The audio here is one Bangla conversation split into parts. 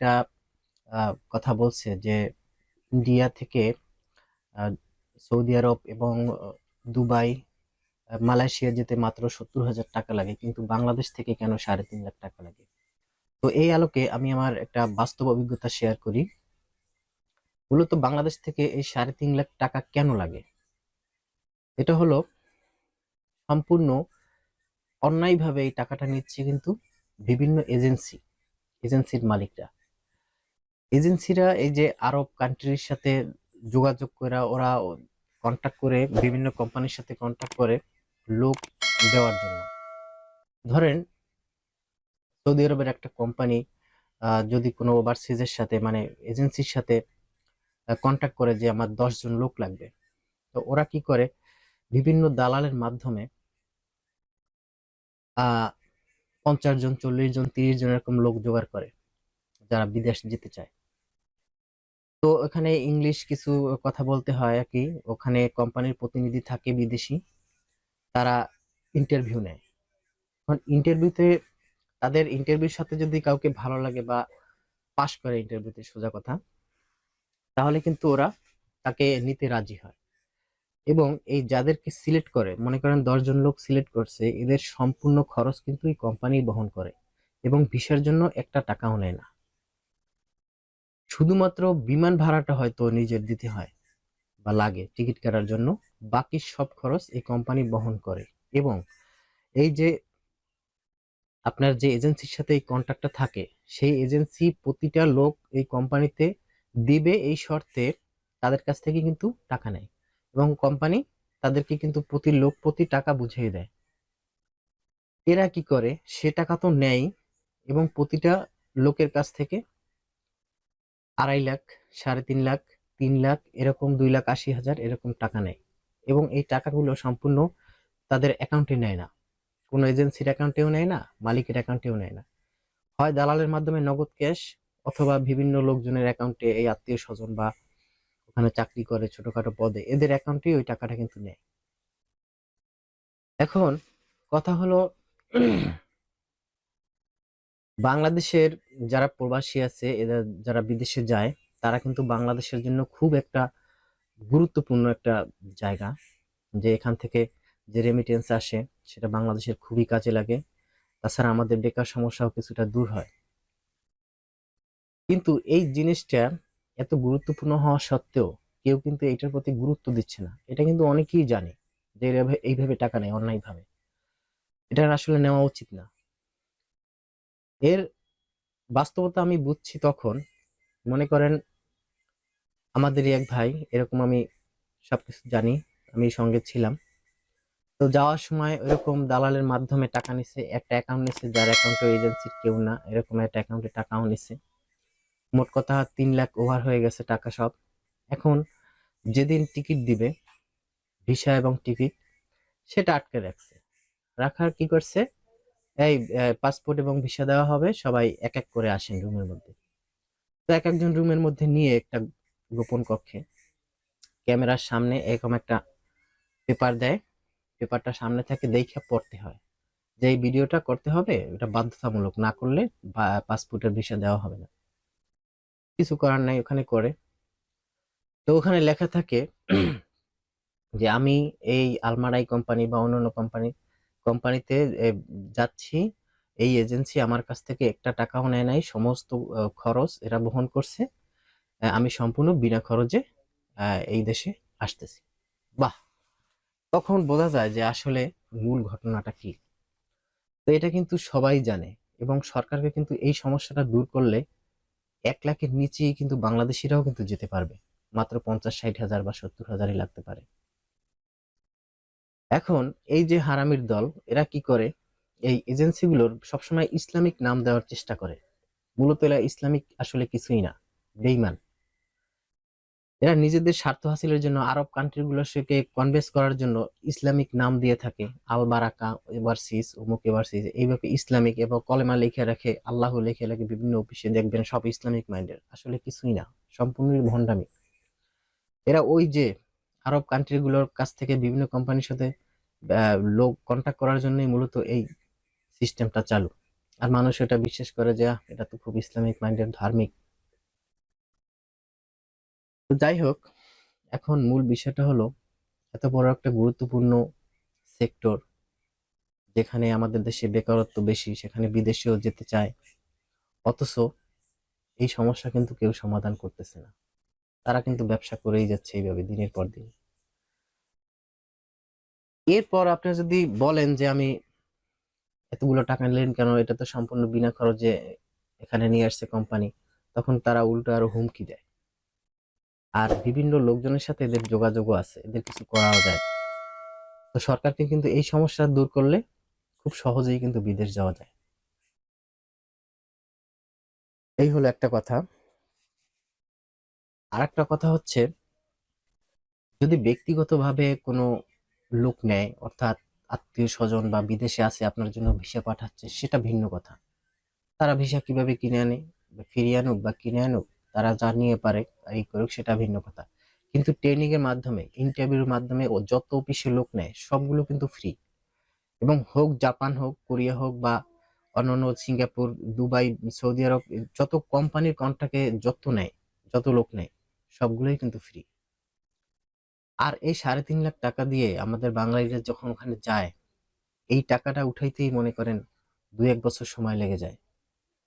একটা কথা বলছে যে ইন্ডিয়া থেকে সৌদি আরব এবং দুবাই মালয়েশিয়া যেতে মাত্র সত্তর হাজার টাকা লাগে, কিন্তু বাংলাদেশ থেকে কেন সাড়ে তিন লাখ টাকা লাগে? তো এই আলোকে আমি আমার একটা বাস্তব অভিজ্ঞতা শেয়ার করি। মূলত বাংলাদেশ থেকে এই সাড়ে তিন লাখ টাকা কেন লাগে? এটা হলো সম্পূর্ণ অন্যায়ভাবে এই টাকাটা নিচ্ছে কিন্তু বিভিন্ন এজেন্সি, এজেন্সির মালিকরা। এজেন্সিরা এই যে আরব কান্ট্রির সাথে যোগাযোগ করে, ওরা কন্ট্যাক্ট করে, বিভিন্ন কোম্পানির সাথে কন্ট্যাক্ট করে লোক দেওয়ার জন্য। ধরেন, সৌদি আরবের একটা কোম্পানি যদি কোনো ওভারসিজের সাথে মানে এজেন্সির সাথে কন্ট্যাক্ট করে যে আমার জন লোক লাগবে, তো ওরা কি করে? বিভিন্ন দালালের মাধ্যমে পঞ্চাশ জন, চল্লিশ জন, তিরিশ জন এরকম লোক জোগাড় করে, যারা বিদেশ যেতে চায়। তো ওখানে ইংলিশ কিছু কথা বলতে হয় আর কি ওখানে কোম্পানির প্রতিনিধি থাকে বিদেশি, তারা ইন্টারভিউ নেয়। এখন ইন্টারভিউতে তাদের ইন্টারভিউর সাথে যদি কাউকে ভালো লাগে বা পাশ করে ইন্টারভিউতে সোজা কথা, তাহলে কিন্তু ওরা তাকে নিতে রাজি হয়। এবং এই যাদেরকে সিলেক্ট করে, মনে করেন দশজন লোক সিলেক্ট করছে, এদের সম্পূর্ণ খরচ কিন্তু এই কোম্পানি বহন করে এবং ভিসার জন্য একটা টাকাও নেয় না। শুধুমাত্র বিমান ভাড়াটা হয়তো নিজের দিতে হয় বা লাগে টিকিট কাটার জন্য। বাকি সব খরচ এই কোম্পানি বহন করে এবং এই যে আপনার যে এজেন্সির সাথে এই কন্ট্রাক্টটা থাকে, সেই এজেন্সি প্রতিটা লোক এই কোম্পানিতে দিবে এই শর্তে তাদের কাছ থেকে কিন্তু টাকা নেয় এবং কোম্পানি তাদেরকে কিন্তু প্রতি লোক প্রতি টাকা বুঝিয়ে দেয়। এরা কি করে? সে টাকা তো নেয় এবং প্রতিটা লোকের কাছ থেকে আড়াই লাখ, সাড়ে তিন লাখ তিন লাখ, এরকম দুই লাখ আশি হাজার এরকম টাকা নেয়। এবং এই টাকাগুলো সম্পূর্ণ তাদের অ্যাকাউন্টে নেয় না। কোনো এজেন্সির অ্যাকাউন্টেও নেয় না, মালিকের অ্যাকাউন্টেও নেয় না। হয় দালালের মাধ্যমে নগদ ক্যাশ অথবা বিভিন্ন লোকজনের অ্যাকাউন্টে এই আত্মীয় স্বজন বা ওখানে চাকরি করে ছোটখাটো পদে, এদের অ্যাকাউন্টে ওই টাকাটা কিন্তু নেয়। এখন কথা হলো বাংলাদেশের যারা প্রবাসী আছে এরা যারা বিদেশে যায়, তারা কিন্তু বাংলাদেশের জন্য খুব একটা গুরুত্বপূর্ণ একটা জায়গা। যে এখান থেকে যে রেমিটেন্স আসে, সেটা বাংলাদেশের খুবই কাজে লাগে। তাছাড়া আমাদের বেকার সমস্যাও কিছুটা দূর হয়। কিন্তু এই জিনিসটা এত গুরুত্বপূর্ণ হওয়া সত্ত্বেও কেউ কিন্তু এটার প্রতি গুরুত্ব দিচ্ছে না। এটা কিন্তু অনেকেই জানে যে এইভাবে টাকা নেয় অন্যায়ভাবে। এটা আসলে নেওয়া উচিত না। এর বাস্তবতা আমি বুঝছি তখন। মনে করেন, আমাদেরই এক ভাই, এরকম আমি সবকিছু জানি, আমি সঙ্গে ছিলাম। তো যাওয়ার সময় এরকম দালালের মাধ্যমে টাকা নিছে, একটা অ্যাকাউন্ট নিছে, যার অ্যাকাউন্টে এজেন্সির কেউ না, এরকম একটা অ্যাকাউন্টে টাকাও নিছে। মোট কথা তিন লাখ ওভার হয়ে গেছে টাকা সব। এখন যেদিন টিকিট দিবে ভিসা এবং টিকিট সেটা আটকে রাখছে। রাখার কি করছে? এই পাসপোর্ট এবং ভিসা দেওয়া হবে। সবাই এক এক করে আসেন রুমের মধ্যে। তো এক একজন রুমের মধ্যে নিয়ে একটা গোপন কক্ষে ক্যামেরার সামনে এরকম একটা পেপার দেয়। পেপারটা সামনে থেকে দেখে পড়তে হয়। যে এই ভিডিওটা করতে হবে, এটা বাধ্যতামূলক। না করলে পাসপোর্টের ভিসা দেওয়া হবে না। কিছু করার নাই, ওখানে করে। তো ওখানে লেখা থাকে যে আমি এই আলমারাই কোম্পানি বা অন্যান্য কোম্পানি কোম্পানিতে যাচ্ছি। এই এজেন্সি আমার কাছ থেকে একটা টাকাও নেয় নাই, সমস্ত খরচ এরা বহন করছে। আমি সম্পূর্ণ বিনা খরচে এই দেশে আসতেছি। বাহ! তখন বোঝা যায় যে আসলে মূল ঘটনাটা কি। তো এটা কিন্তু সবাই জানে এবং সরকারকে কিন্তু এই সমস্যাটা দূর করলে এক লাখের নিচেই কিন্তু বাংলাদেশিরাও কিন্তু যেতে পারবে। মাত্র পঞ্চাশ, ষাট হাজার বা সত্তর হাজারই লাগতে পারে। এখন এই যে হারামির দল, এরা কি করে? এই এজেন্সিগুলোর সবসময় ইসলামিক নাম দেওয়ার চেষ্টা করে। মূলত এরা ইসলামিক আসলে কিছুই না বেইমান এরা নিজেদের স্বার্থ হাসিলের জন্য আরব কান্ট্রিগুলোকে কনভেন্স করার জন্য ইসলামিক নাম দিয়ে থাকে। আল বারাকা, এভারসিস, অমুক এভারসিস, এইভাবে ইসলামিক এবং কলেমা লিখে রাখে, আল্লাহ লিখে রাখে, বিভিন্ন অফিসে দেখবেন সব ইসলামিক মাইন্ডের। আসলে কিছুই না সম্পূর্ণ ভণ্ডামি। এরা ওই যে আরব কান্ট্রিগুলোর কাছ থেকে বিভিন্ন কোম্পানির সাথে লোক কন্ট্যাক্ট করার জন্যই মূলত এই সিস্টেমটা চালু। আর মানুষ এটা বিশ্বাস করে যে এটা তো খুব ইসলামিক মাইন্ডের ধার্মিক। তো যাই হোক, এখন মূল বিষয়টা হলো, এত বড় একটা গুরুত্বপূর্ণ সেক্টর যেখানে আমাদের দেশে বেকারত্ব বেশি, সেখানে বিদেশেও যেতে চায়। অথচ এই সমস্যা কিন্তু কেউ সমাধান করতেছে না। তারা কিন্তু ব্যবসা করেই যাচ্ছে এইভাবে দিনের পর দিন। এরপর আপনি যদি বলেন যে আমি এতগুলো টাকা নিলেন কেন? এটা তো সম্পূর্ণ বিনা খরচে এখানে নিয়ে আসছে কোম্পানি তখন তারা উল্টো আরও হুমকি দেয়। আর বিভিন্ন লোকজনের সাথে এদের যোগাযোগও আছে। এদের কিছু করাও যায়। তো সরকারকে কিন্তু এই সমস্যা দূর করলে খুব সহজেই কিন্তু বিদেশ যাওয়া যায়। এই হলো একটা কথা। আর একটা কথা হচ্ছে, যদি ব্যক্তিগতভাবে কোনো লোক নেয়, অর্থাৎ আত্মীয় স্বজন বা বিদেশে আছে আপনার জন্য ভিসা পাঠাচ্ছে, সেটা ভিন্ন কথা। তারা ভিসা কীভাবে কিনে আনে? ফিরিয়ে আনুক বা কিনে আনুক, তারা যা নিয়ে পারে এই করুক, সেটা ভিন্ন কথা। কিন্তু ট্রেনিং এর মাধ্যমে ইন্টারভিউর মাধ্যমে ও যত অফিসে লোক নেয়, সবগুলো কিন্তু ফ্রি এবং হোক জাপান হোক, কোরিয়া হোক বা অন্যান্য সিঙ্গাপুর, দুবাই, সৌদি আরব, যত কোম্পানির কন্ট্রাক্টে যত নেয়, যত লোক নেয়, সবগুলোই কিন্তু ফ্রি আর এই সাড়ে তিন লাখ টাকা দিয়ে আমাদের বাঙালিরা যখন ওখানে যায়, এই টাকাটা উঠাইতেই মনে করেন দুই এক বছর সময় লেগে যায়।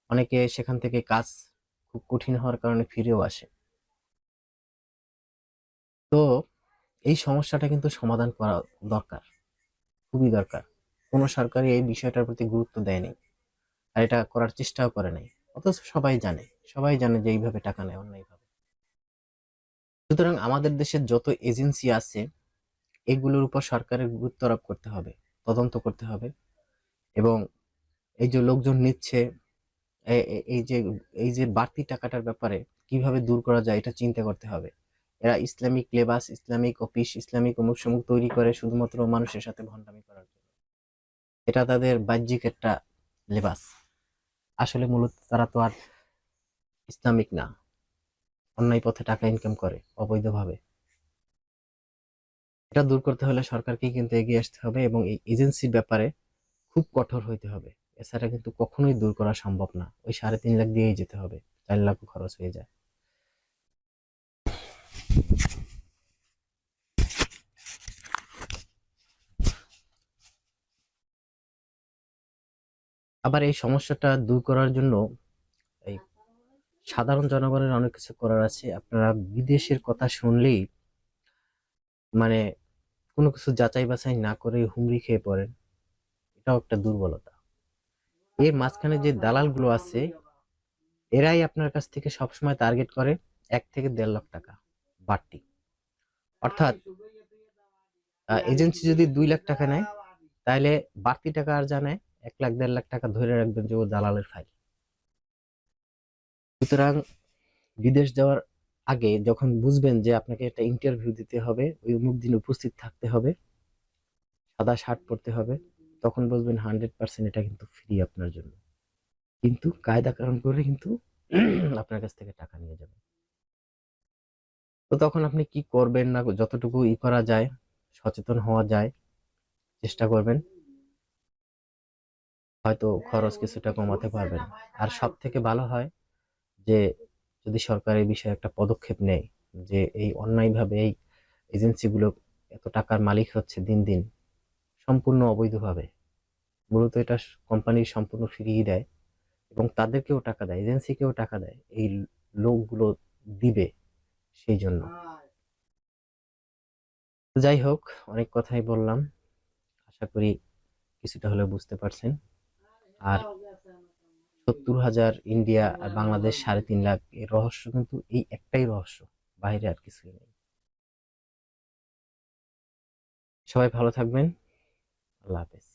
অনেকে সেখান থেকে কাজ খুব কঠিন হওয়ার কারণে ফিরেও আসে। তো এই সমস্যাটা কিন্তু সমাধান করা দরকার, খুবই দরকার। কোনো সরকারই এই বিষয়টার প্রতি গুরুত্ব দেয়নি আর এটা করার চেষ্টাও করে নাই। অথচ সবাই জানে সবাই জানে যে এইভাবে টাকা নেয় অন্যায়ভাবে। সুতরাং আমাদের দেশের যত এজেন্সি আছে, এগুলোর উপর সরকারের গুরুত্ব আরোপ করতে হবে, তদন্ত করতে হবে। এবং এই যে লোকজন নিচ্ছে এই যে এই যে বাড়তি টাকাটার ব্যাপারে কীভাবে দূর করা যায় এটা চিন্তা করতে হবে। এরা ইসলামিক লেবাস, ইসলামিক অফিস, ইসলামিক অমুক সমুক তৈরি করে শুধুমাত্র মানুষের সাথে ভণ্ডামি করার জন্য। এটা তাদের বাহ্যিক একটা লেবাস। আসলে মূলত তারা তো আর ইসলামিক না। অন্যায় পথে টাকা ইনকাম করে, অবৈধভাবে। এটা দূর করতে হলে সরকারকেই কিন্তু এগিয়ে আসতে হবে এবং এই এজেন্সির ব্যাপারে খুব কঠোর হইতে হবে। এছাড়া কিন্তু কখনোই দূর করা সম্ভব না। ওই সাড়ে তিন লাখ দিয়েই যেতে হবে, চার লাখ খরচ হয়ে যায়। আবার এই সমস্যাটা দূর করার জন্য সাধারণ জনগণের অনেক কিছু করার আছে। আপনারা বিদেশের কথা শুনলেই মানে কোনো কিছু যাচাই বাছাই না করে হুমড়ি খেয়ে পড়েন। এটাও একটা দুর্বলতা। এর মাঝখানে যে দালালগুলো আছে, এরাই আপনার কাছ থেকে সবসময় টার্গেট করে এক থেকে দেড় লাখ টাকা বাড়তি। অর্থাৎ এজেন্সি যদি দুই লাখ টাকা নেয়, তাহলে বাড়তি টাকা আর জানায়, এক লাখ, দেড় লাখ টাকা ধরে রাখবেন যে ও দালালের ফাইল সুতরাং বিদেশ যাওয়ার আগে যখন বুঝবেন যে আপনাকে একটা ইন্টারভিউ দিতে হবে, ওই অমুক দিন উপস্থিত থাকতে হবে, সাদা শার্ট পরতে হবে, তখন বুঝবেন হান্ড্রেড পার্সেন্ট এটা কিন্তু ফ্রি আপনার জন্য। কিন্তু কায়দা কারণ করে কিন্তু আপনার কাছ থেকে টাকা নিয়ে যাবে তো তখন আপনি কি করবেন না, যতটুকু ই করা যায়, সচেতন হওয়া যায়, চেষ্টা করবেন। হয়তো খরচ কিছুটা কমাতে পারবেন। আর সব থেকে ভালো হয় যে যদি সরকার এই বিষয়ে একটা পদক্ষেপ নেয় যে এই অন্যায়ভাবে এই এজেন্সিগুলো এত টাকার মালিক হচ্ছে দিন দিন, সম্পূর্ণ অবৈধভাবে, মূলত এটা কোম্পানি সম্পূর্ণ ফিরিয়ে দেয় এবং তাদেরকেও টাকা দেয়, এজেন্সিকেও টাকা দেয়, এই লোকগুলো দিবে সেই জন্য। যাই হোক, অনেক কথাই বললাম। আশা করি কিছুটা হলেও বুঝতে পারছেন। আর সত্তর হাজার ইন্ডিয়া আর বাংলাদেশ সাড়ে তিন লাখ এর রহস্য কিন্তু এই একটাই রহস্য। বাইরে আর কিছুই নেই। সবাই ভালো থাকবেন। আল্লাহ হাফেজ।